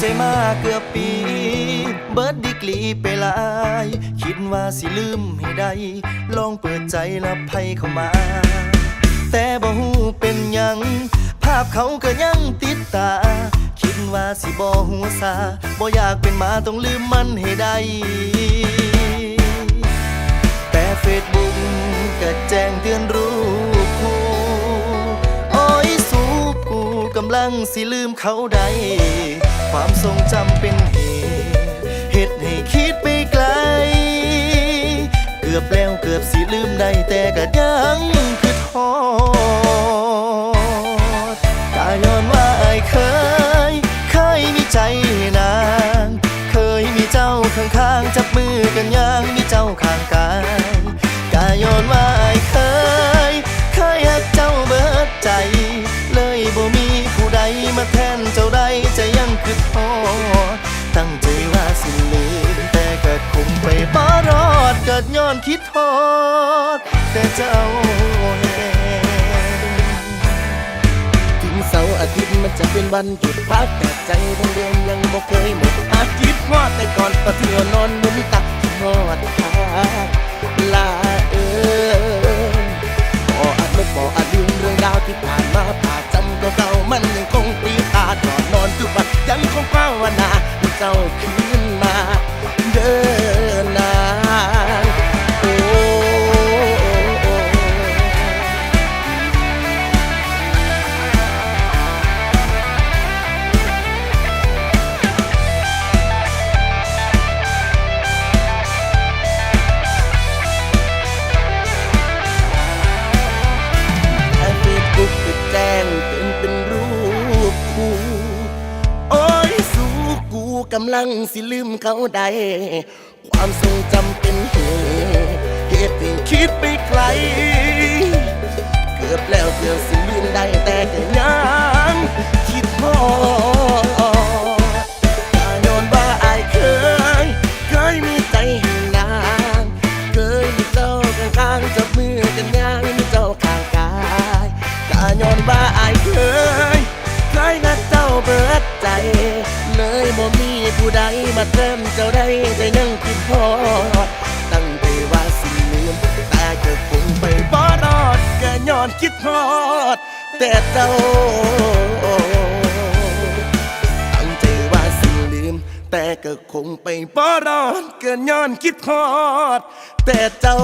ใจมาเกือบปี เบิร์ดดีกรีไปลาย คิดว่าสิลืมให้ได้ ลองเปิดใจแล้วไพ่เข้ามา แต่บ่ฮู้เป็นยัง ภาพเขาก็ยังติดตา คิดว่าสิบ่หูซาบ่อยากเป็นหมาต้องลืมมันให้ได้ แต่เฟซบุ๊กก็แจ้งเตือนรูปกูโอ้ยสูกูกำลังสิลืมเขาได้ ความทรงจำเป็นเหตุเหตุให้คิดไปไกล เกือบแล้วเกือบสิลืมได้แต่ก็ยังคือทอดกาย้อนว่าไอ้เคย เคยมีใจนาง เคยมีเจ้าข้างๆจับมือกันย่างมีเจ้าข้างกายกาย้อนว่า อนคิดทอด แต่เจ้าแหงถึงเสาร์อาทิตย์มันจะเป็นวันหยุดพักแต่ใจบางเดือนยังบ่เคยหมดอาทิตย์งอดแต่ก่อนก็เที่ยวนอนมุนตักงอดทาลาเออบ่อาจไม่บ่อาจลืมเรื่องราวที่ผ่านมาผ่าจำเก่ามันยังคงตีตาก่อนนอนทุกวันยังคงภาวนาให้เจ้าคืนำลังสิลืมเขาได้ความทรงจำเป็นเหตุเหตุให้คิดไปไกล เกือบแล้วเกือบสิลืมได้แต่ก็ยังคิดพอถ้าย้อนว่าอายเคยเคยมีใจให้นางเคยมีเจ้าข้างๆจับมือกันย่างมีเจ้าข้างกายถ้าย้อนว่าอายเคยเคยนัดเจ้าเบิดใจ เลยบ่มีผู้ ใดมาเติมเจ้าได้ใจยังคิดพอตั้งใจว่าสิลืม แต่ก็คงไปบ่รอดก็ย้อนคิดพอด แต่เจ้าตั้งใจว่าสิลืมแต่ก็คงไปบ่รอดเกินย้อนคิดฮอดแต่เจ้า